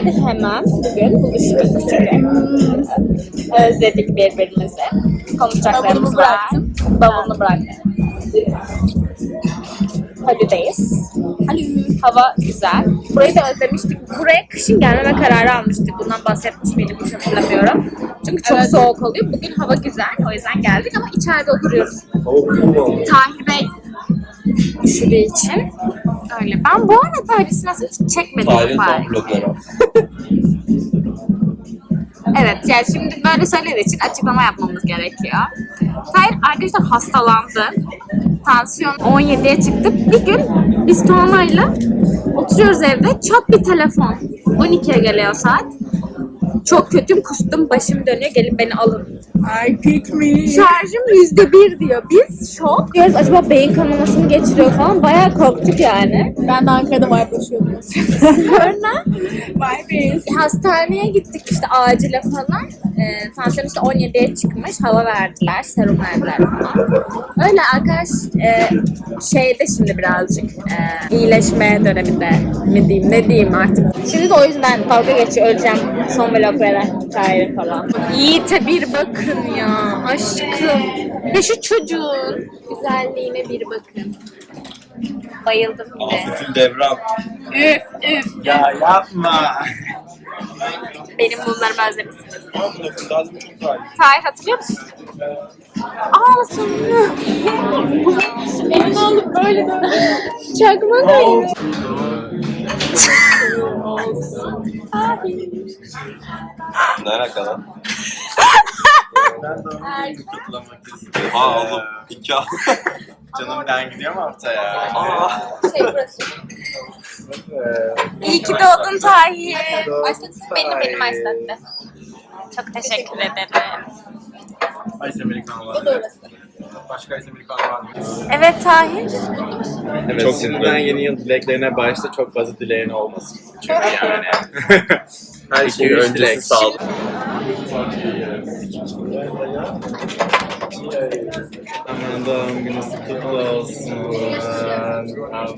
Geldi hemen. Bugün buluştuk çünkü. Özledik birbirimizi. Konuşacaklarımız var. bıraktım. Bavulunu bıraktım. Halü'deyiz. Halü. Hava güzel. Burayı da özlemiştik. Buraya kışın gelmeme kararı almıştık. Bundan bahsetmiş miydik hiç hatırlamıyorum. Çünkü çok Evet. soğuk oluyor. Bugün hava güzel. O yüzden geldik ama içeride oturuyoruz. Tahir Bey üşüdüğü için. Öyle. Ben bu arada öylesine hiç çekmedim. Fahri. son blokları. Evet yani şimdi böyle söylediği için açıklama yapmamız gerekiyor. Tahir arkadaşlar hastalandı. Tansiyon 17'ye çıktı. Bir gün biz Tuana'yla oturuyoruz evde. Çat bir telefon. 12'ye geliyor saat. Çok kötüyüm, kustum, başım dönüyor. Gelin beni alın. Ay pick me. Şarjım yüzde bir diyor. Biz şok. Diyoruz acaba beyin kanaması mı geçiriyor falan. Bayağı korktuk yani. Ben de Ankara'da vibe'laşıyordum. Sonra Vibe hastaneye gittik işte acile falan. Ee, tansiyon işte 17'ye çıkmış. Hava verdiler, serum verdiler falan. Öyle arkadaş e, şeyde şimdi birazcık e, iyileşme döneminde mi diyeyim ne diyeyim artık. Şimdi de o yüzden dalga geçiyor öleceğim son vloglara hikaye falan. Yiğit'e bir bakın ya aşkım. Ya şu çocuğun güzelliğine bir bakın. Bayıldım yine. Afetül Devran. Üf üf. Ya yapma. Benim daha iyi. Tahir hatırlıyor musun? Ağlasın. Elini alıp böyle böyle. Çakma koyuyor. Ne alakalı? Ben de onu kutlamak istiyorum. Aa oğlum. İki al. Canım ben gidiyorum haftaya. Aa. Şey burası. İyi ki doğdun Tahir. Doğdun Benim benim Tahir. Aysat'ta. Çok teşekkür ederim. Ice Americano var. Başka Americano var mı? Evet Tahir. Evet, Çok şimdiden yeni yıl dileklerine başta çok fazla dileğin olmasın. Çünkü yani. Her şey öncesi sağlık. Aman doğum günü kutlu olsun. Aman.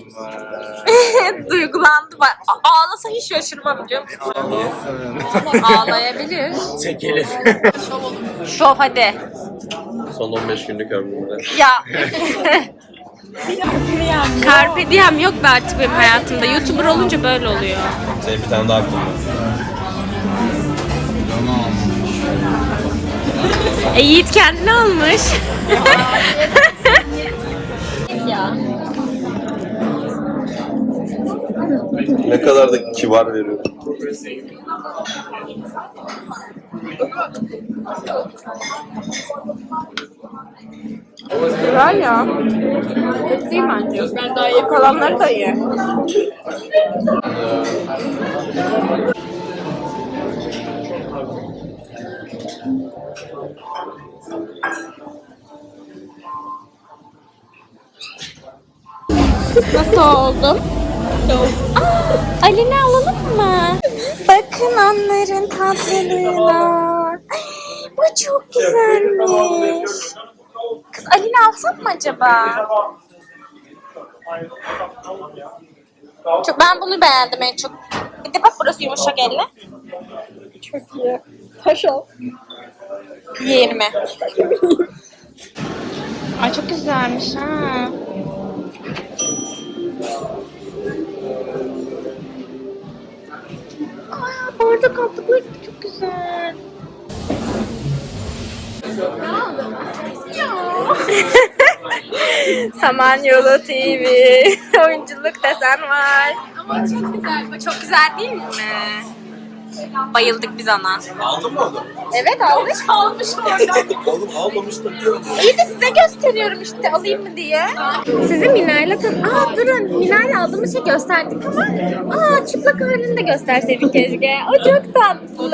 Duygulandı. Bak, a- ağlasa hiç şaşırmam biliyor musun? Olsun. Ağlayabilir. Çekelim. Şov hadi. Son 15 günlük ömrümde. Ya. Carpe diem yok be artık benim hayatımda. Youtuber olunca böyle oluyor. Senin bir tane daha aklım var. E Yiğit kendini almış. ya. Ne kadar da kibar veriyor. Güzel ya. Kötü değil bence. Ben daha iyi kalanları da iyi. Nasıl oldum? Aa, Aline alalım mı? Bakın onların tatlılığına. Bu çok güzelmiş. Kız Aline alsam mı acaba? Çok, ben bunu beğendim en çok. Bir de bak burası yumuşak elle. Çok iyi. Taş. Yiyelim mi? Ay çok güzelmiş ha. Bardak kaplıkları çok güzel. Samanyolu TV. Oyunculuk desen var. Ama çok güzel. Çok güzel değil mi? Bayıldık biz ona. Aldın mı onu? Evet aldık. Almış oradan. Oğlum almamıştım diyorum. İyi de size gösteriyorum işte alayım mı diye. Sizi Mina'yla tan... Aa durun Mina'yla aldığımız şey gösterdik ama aa çıplak halini de gösterseydik keşke. O çok tatlı.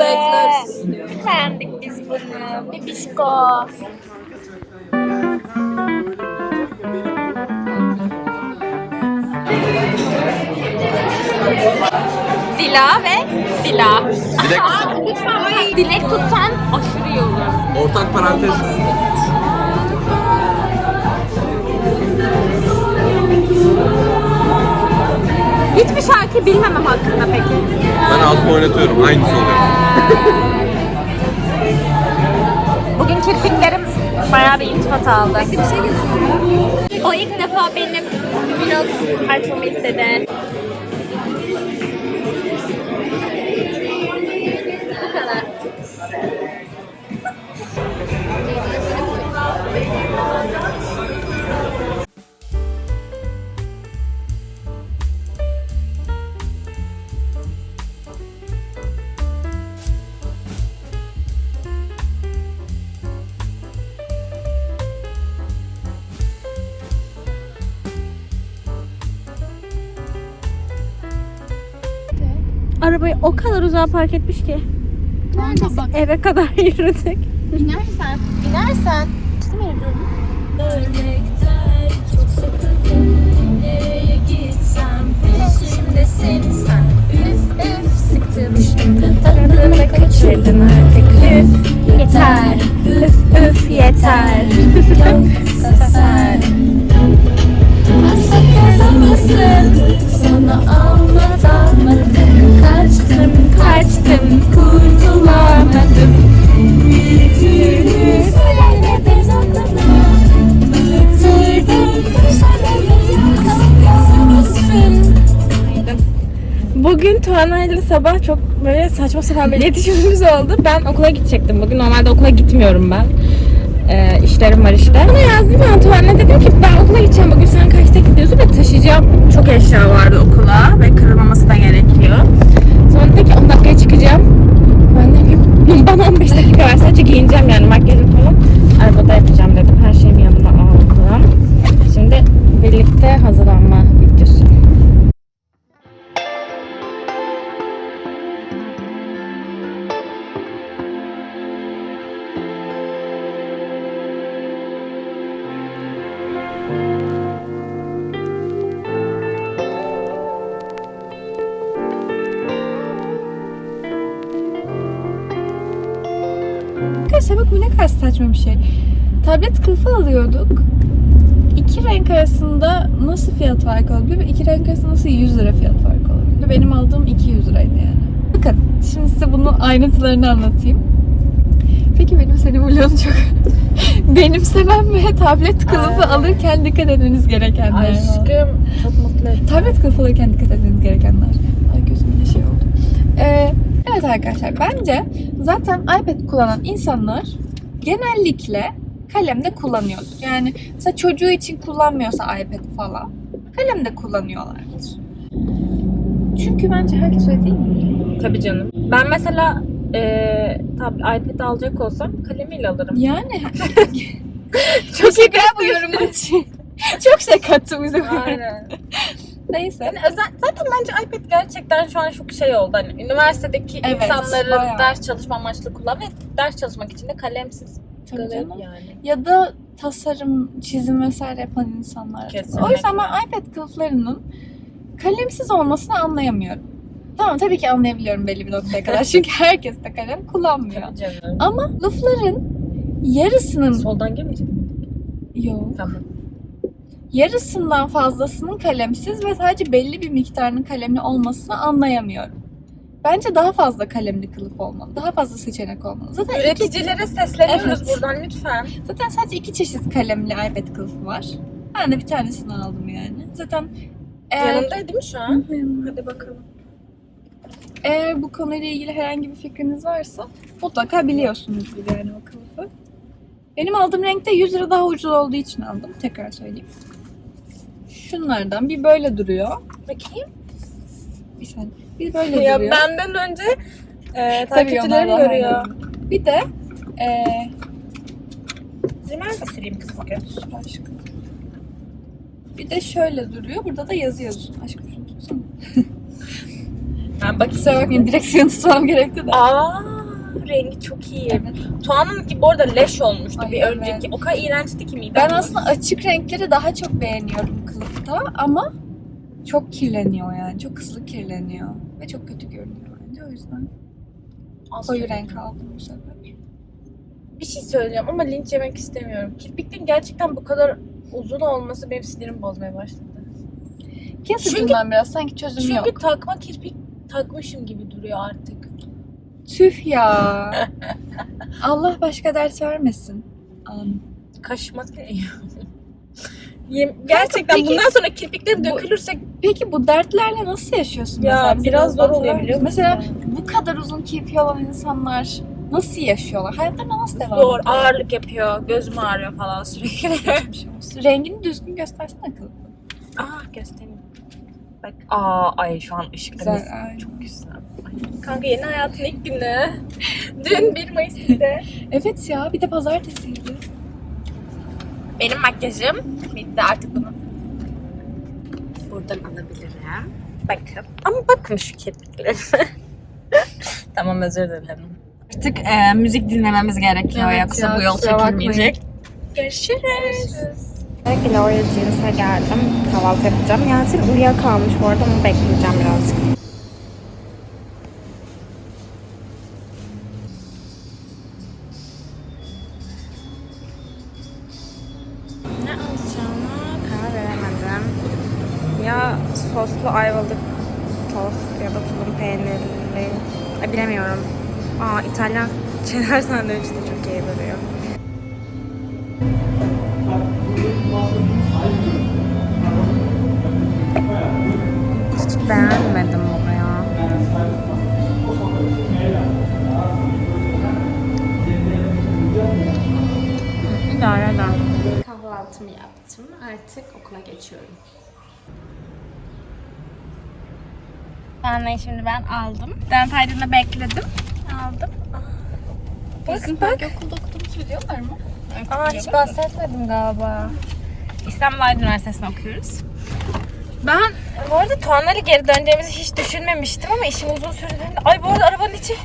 Beğendik biz bunu. Bibişko. Dila ve Dila. Dilek. Aa, lütfen böyle dilek tutsan aşırı iyi olur. Ortak parantez. Hiçbir şarkı bilmemem hakkında peki. Ben asma oynatıyorum. Aynısı oluyor. Bugün kirpiklerim bayağı bir iltifat aldı. O ilk defa benim vlog açmamı istedi. Arabayı o kadar uzağa park etmiş ki. Neredesin? Eve kadar yürüdük. İnersen. İnersen. Ölmekten çok sıkıldım Nereye gitsem peşimdesin sen Üf üf sıktım Tadını kaçırdım artık Üf yeter Üf üf yeter Çok sefer Tuana ile sabah çok böyle saçma sapan bir iletişimimiz oldu. Ben okula gidecektim bugün. Normalde okula gitmiyorum ben. Ee, işlerim var işte. Ona yazdım ben Tuana dedim ki ben okula gideceğim bugün sen kaçta gidiyorsun ve taşıyacağım. Çok eşya vardı okula ve kırılmaması da gerekiyor. Sonra dedi ki 10 dakikaya çıkacağım. Ben de dedim bana 15 dakika bir şey. Tablet kılıfı alıyorduk. İki renk arasında nasıl fiyat farkı olabilir iki renk arasında nasıl 100 lira fiyat farkı olabilir? Benim aldığım 200 liraydı yani. Bakın şimdi size bunun ayrıntılarını anlatayım. Peki benim senin vlogun çok benimsemem ve tablet kılıfı alırken dikkat etmeniz gerekenler. Aşkım çok mutlu ettim. Tablet kılıfı alırken dikkat etmeniz gerekenler. Ay gözümde şey oldu. Ee, evet arkadaşlar bence zaten iPad kullanan insanlar genellikle kalemde kullanıyordur. Yani mesela çocuğu için kullanmıyorsa iPad falan kalemde kullanıyorlardır. Çünkü bence herkes öyle değil mi? Tabii canım. Ben mesela eee tabii iPad alacak olsam kalemiyle alırım. Yani çok yorumun için. Çok bize. bu. Aynen. Neyse. Yani özel, zaten bence iPad gerçekten şu an çok şey oldu. Hani üniversitedeki Evet, insanların bayağı. ders çalışma amaçlı kullan ve ders çalışmak için de kalemsiz Tabii canım. yani. ya da tasarım, çizim vesaire yapan insanlar. Kesinlikle. O yüzden ben iPad kılıflarının kalemsiz olmasını anlayamıyorum. Tamam tabii ki anlayabiliyorum belli bir noktaya kadar. Çünkü herkes de kalem kullanmıyor. Tabii canım. Ama lafların yarısının Soldan girmeyecek mi? yok. Tamam. Yarısından fazlasının kalemsiz ve sadece belli bir miktarının kalemli olmasını anlayamıyorum. Bence daha fazla kalemli kılıf olmalı. Daha fazla seçenek olmalı. Zaten iki, Üreticilere sesleniyoruz Evet. buradan lütfen. zaten sadece iki çeşit kalemli iPad kılıfı var. Ben de bir tanesini aldım yani. Zaten eğer, Yanındaydı mi şu an? Hadi bakalım. eğer bu konuyla ilgili herhangi bir fikriniz varsa mutlaka biliyorsunuzdur yani o kılıfı. Benim aldığım renkte 100 lira daha ucuz olduğu için aldım. Tekrar söyleyeyim. Şunlardan bir böyle duruyor. Bakayım. Bir saniye. Bir böyle Ya duruyor. benden önce e, takipçilerim görüyor. Bir de eee Rimel de kızım. aşkım. Bir de şöyle duruyor. Burada da yazı yazıyorsun. Aşkım şunu tutsana. Ben bakayım. Kusura bakmayın direksiyon tutmam gerekti de. Aa, rengi çok iyi. Evet. Tuğan'ın ki bu arada leş olmuştu Ay, bir evet. önceki. O kadar iğrençti ki midem. Ben aslında açık renkleri daha çok beğeniyorum kılıfta ama çok kirleniyor yani. Çok hızlı kirleniyor. Ve çok kötü görünüyor bence. O yüzden koyu renk aldım bu sefer. Bir şey söyleyeceğim ama linç yemek istemiyorum. Kirpiklerin gerçekten bu kadar uzun olması benim sinirimi bozmaya başladı. Piyasasından biraz sanki çözüm Çünkü yok. takma kirpik takmışım gibi duruyor artık. Tüh ya. Allah başka ders vermesin. Amin. Kaşımak ne ya? Gerçekten peki- bundan sonra kirpiklerim dökülürse Peki bu dertlerle nasıl yaşıyorsun? Ya, mesela? Biraz zor oluyor biliyor musun? Mesela bu kadar uzun kirpi olan insanlar nasıl yaşıyorlar? Hayatlarına nasıl devam zor, ediyorlar? ağırlık yapıyor, gözüm ağrıyor falan sürekli. Olsun. Rengini düzgün göstersene akıllı. Aa göstereyim. Bak, aa ay şu an ışıkta Güzel, ay. çok güzel. Kanka yeni hayatın ilk günü. Dün 1 Mayıs'ta. Evet ya bir de pazartesiydi. Benim makyajım bitti artık bunu. Buradan alabilirim. Bakın. Ama bakın şu kirpiklerime. tamam özür dilerim. Artık e, müzik dinlememiz gerekiyor Evet yoksa ya, bu yol çekilmeyecek. Görüşürüz. Gloria Jeans'a geldim. Kahvaltı yapacağım. Yasin uyuyakalmış bu arada onu bekleyeceğim birazcık. Artık okula geçiyorum. Yani şimdi ben aldım. Dent aydın'da bekledim. Aldım. Bak bak. Okulda okuduğumuzu biliyorlar mı? Aa hiç bahsetmedim galiba. İstanbul Aydın Üniversitesi'nde okuyoruz. Ben bu arada Tuana'yla geri döneceğimizi hiç düşünmemiştim ama işim uzun sürdü. Ay bu arada arabanın içi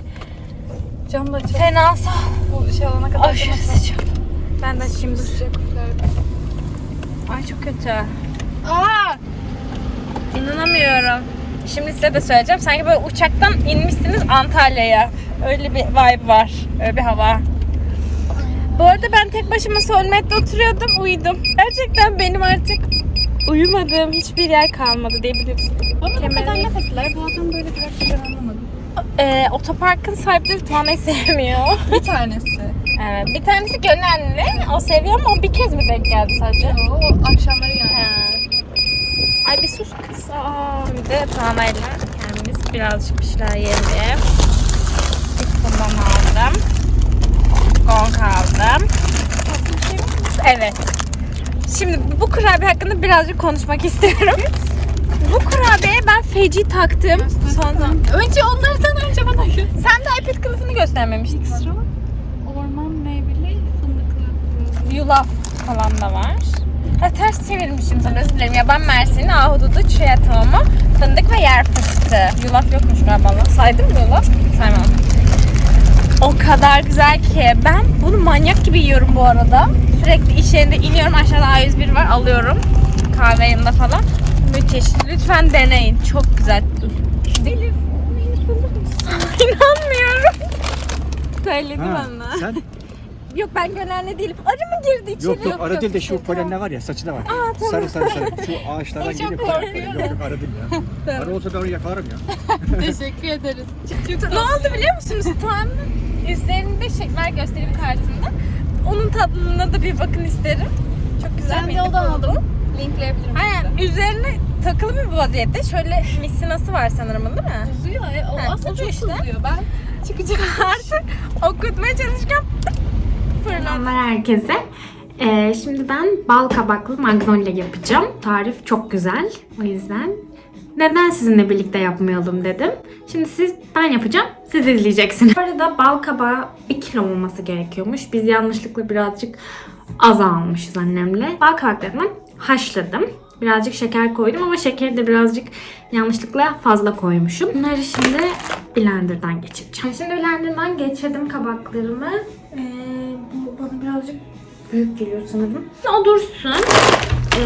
Cam da açalım. fena sağ. Bu şey alana kadar Aşırı sıcak. Ben de şimdi Sıcak. Ay çok kötü. Aa! İnanamıyorum. Şimdi size de söyleyeceğim. Sanki böyle uçaktan inmişsiniz Antalya'ya. Öyle bir vibe var. Öyle bir hava. Bu arada ben tek başıma Solmet'te oturuyordum, uyudum. Gerçekten benim artık uyumadığım hiçbir yer kalmadı diyebiliriz. Bana bu kadar laf ettiler. Bu adam böyle bir ben anlamadım. Ee, otoparkın sahipleri Tuana'yı sevmiyor. Bir tanesi. Evet, bir tanesi Gönenli. O seviyor ama o bir kez mi denk geldi sadece? O akşamları yani. He. Ay bir sus kız. Aa, bir de Tuana'yla kendimiz birazcık bir şeyler yiyelim. İlk bundan aldım. Gong aldım. Evet. Şimdi bu kurabiye hakkında birazcık konuşmak istiyorum. bu kurabiyeye ben feci taktım. Son zaman. Önce onlardan önce bana göster. Sen de iPad kılıfını göstermemiştin. Yulaf falan da var. Ha ters çevirmişim sana özür dilerim. Ya ben Mersin'i, ahududu, çiğ tohumu, fındık ve yer fıstığı. Yulaf yokmuş galiba lan. Saydım mı yulaf? Saymadım. O kadar güzel ki. Ben bunu manyak gibi yiyorum bu arada. Sürekli iş yerinde iniyorum. Aşağıda A101 var. Alıyorum. Kahve yanında falan. Müthiş. Lütfen deneyin. Çok güzel. Elif, İnanmıyorum. Söyledi bana. sen? Yok ben Gönenli değilim. Arı mı girdi içeri? Yok yok arı değil de şu Tamam. polenler var ya saçı da var. Aa, tamam. Sarı sarı sarı. Şu ağaçlardan Ay, çok geliyor. korkuyorum. Yok yok arı değil ya. Arı olsa ben onu yakalarım ya. Teşekkür ederiz. ne oldu biliyor musunuz? Tuan'ın üzerinde şeker gösterim kartında. Onun tatlılığına da bir bakın isterim. Çok güzel Ben bir de yoldan oldu. aldım. Linkleyebilirim Aynen. Üzerine takılı bir vaziyette. Şöyle misinası var sanırım değil mi? Uzuyor. E, o Ha, aslında çok işte. uzuyor. Ben çıkacak. Artık okutmaya çalışırken Selamlar herkese. Ee, şimdi ben bal kabaklı magnolia yapacağım. Tarif çok güzel. O yüzden neden sizinle birlikte yapmayalım dedim. Şimdi siz ben yapacağım. Siz izleyeceksiniz. Bu arada bal kabağı 1 kilo olması gerekiyormuş. Biz yanlışlıkla birazcık az almışız annemle. Bal kabaklarını haşladım. Birazcık şeker koydum ama şekeri de birazcık yanlışlıkla fazla koymuşum. Bunları şimdi blenderdan geçireceğim. Şimdi blenderdan geçirdim kabaklarımı. Ee, bu bana birazcık büyük geliyor sanırım. O dursun. Ee,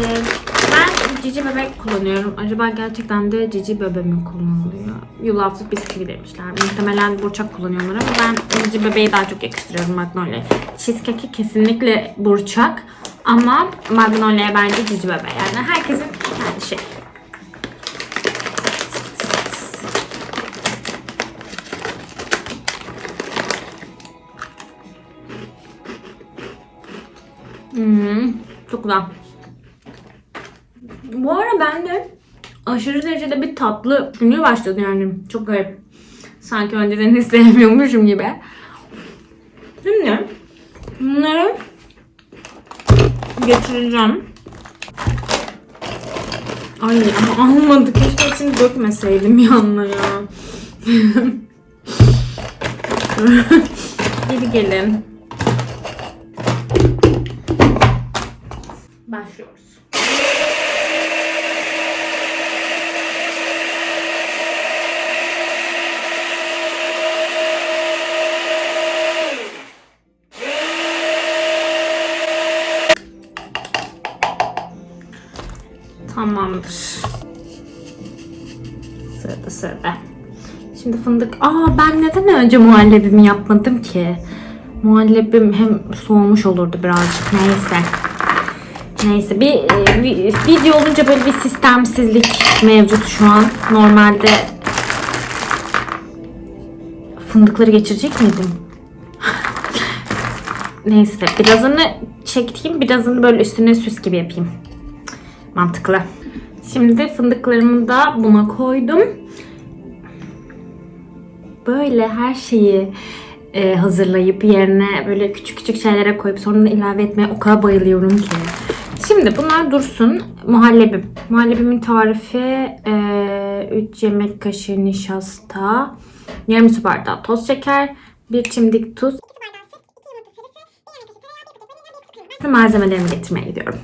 ben cici bebek kullanıyorum. Acaba gerçekten de cici bebe mi kullanılıyor? Yulaflı bisküvi demişler. Muhtemelen burçak kullanıyorlar ama ben cici bebeği daha çok yakıştırıyorum Magnolia. Cheesecake'i kesinlikle burçak ama Magnolia bence cici bebe. Yani herkesin kendi şey. Hmm, çok güzel. Bu ara bende aşırı derecede bir tatlı ünlü başladı yani. Çok garip. Sanki önceden hiç sevmiyormuşum gibi. Şimdi bunları geçireceğim. Ay ama almadı. Keşke hepsini dökmeseydim yanına ya. Geri gelin. Başlıyoruz. Tamamdır. Sırada sırada. Şimdi fındık. Aa ben neden önce muhallebimi yapmadım ki? Muhallebim hem soğumuş olurdu birazcık. Neyse. Neyse bir, e, bir video olunca böyle bir sistemsizlik mevcut şu an. Normalde fındıkları geçirecek miydim? Neyse birazını çekeyim birazını böyle üstüne süs gibi yapayım. Mantıklı. Şimdi fındıklarımı da buna koydum. Böyle her şeyi e, hazırlayıp yerine böyle küçük küçük şeylere koyup sonra ilave etmeye o kadar bayılıyorum ki. Şimdi bunlar dursun. Muhallebim. Muhallebimin tarifi 3 yemek kaşığı nişasta, yarım su bardağı toz şeker, bir çimdik tuz. Malzemelerimi getirmeye gidiyorum.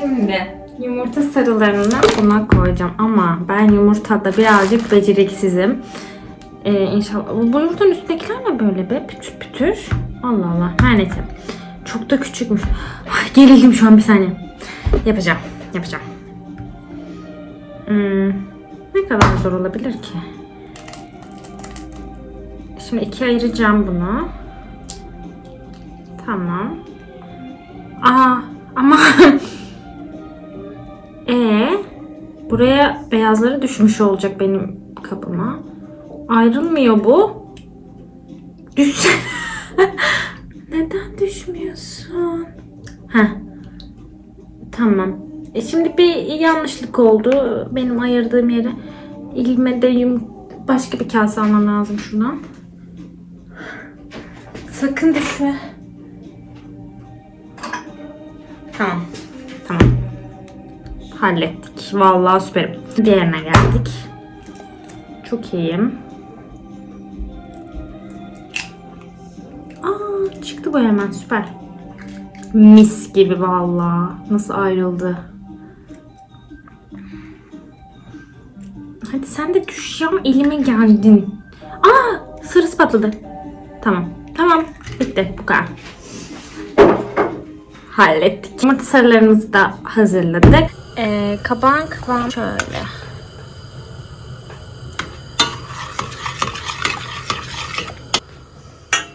Şimdi yumurta sarılarını buna koyacağım ama ben yumurtada birazcık beceriksizim. Ee, inşallah. Bu yumurtanın üstündekiler ne böyle be? Pütür pütür. Allah Allah. Her neyse. Çok da küçükmüş. Ay, gerildim şu an bir saniye. Yapacağım. Yapacağım. Hmm, ne kadar zor olabilir ki? Şimdi ikiye ayıracağım bunu. Tamam. Aa ama buraya beyazları düşmüş olacak benim kapıma. Ayrılmıyor bu. Düş. Neden düşmüyorsun? Heh. Tamam. E şimdi bir yanlışlık oldu. Benim ayırdığım yere ilmede yum başka bir kase almam lazım şuradan. Sakın düşme. Tamam. Tamam. Hallettik. Vallahi süperim. Diğerine geldik. Çok iyiyim. Aa çıktı bu hemen süper. Mis gibi vallahi. Nasıl ayrıldı. Hadi sen de düş ya elime geldin. Aa sarısı patladı. Tamam. Tamam. Bitti. Bu kadar. Hallettik. Yumurta da hazırladık. Ee, kabağın kıvamı şöyle.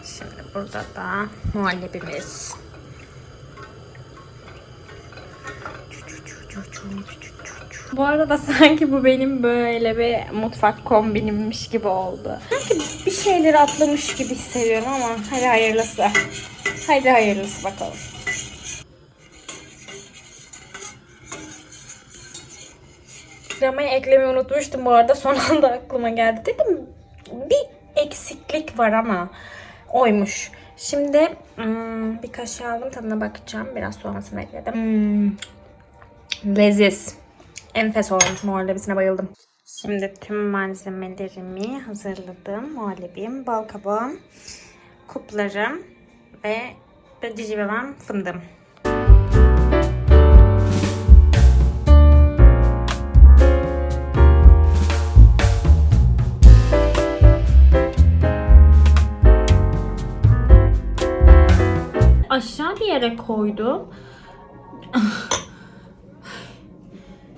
Şimdi burada da muhallebimiz. Bu arada sanki bu benim böyle bir mutfak kombinimmiş gibi oldu. Sanki bir şeyleri atlamış gibi hissediyorum ama hadi hayırlısı. Hadi hayırlısı bakalım. Kremayı eklemeyi unutmuştum bu arada. Son anda aklıma geldi. Dedim bir eksiklik var ama oymuş. Şimdi hmm, bir kaşık aldım tadına bakacağım. Biraz soğumasını ekledim. Hmm, leziz. Enfes olmuş. Muhallebisine bayıldım. Şimdi tüm malzemelerimi hazırladım. Muhallebim, bal kabağım, kuplarım ve cicibemem fındığım. Yere koydum.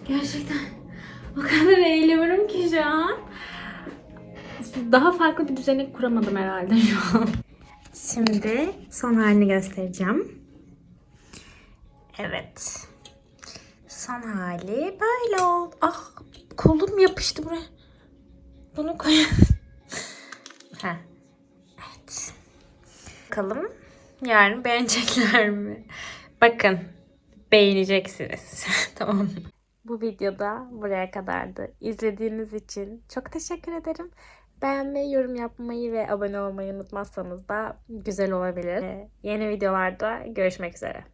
Gerçekten o kadar eğiliyorum ki şu an. Daha farklı bir düzenek kuramadım herhalde şu an. Şimdi son halini göstereceğim. Evet. Son hali böyle oldu. Ah kolum yapıştı buraya. Bunu koy. Heh. Evet. Bakalım yarın beğenecekler mi? Bakın beğeneceksiniz. tamam Bu videoda buraya kadardı. İzlediğiniz için çok teşekkür ederim. Beğenmeyi, yorum yapmayı ve abone olmayı unutmazsanız da güzel olabilir. Yeni videolarda görüşmek üzere.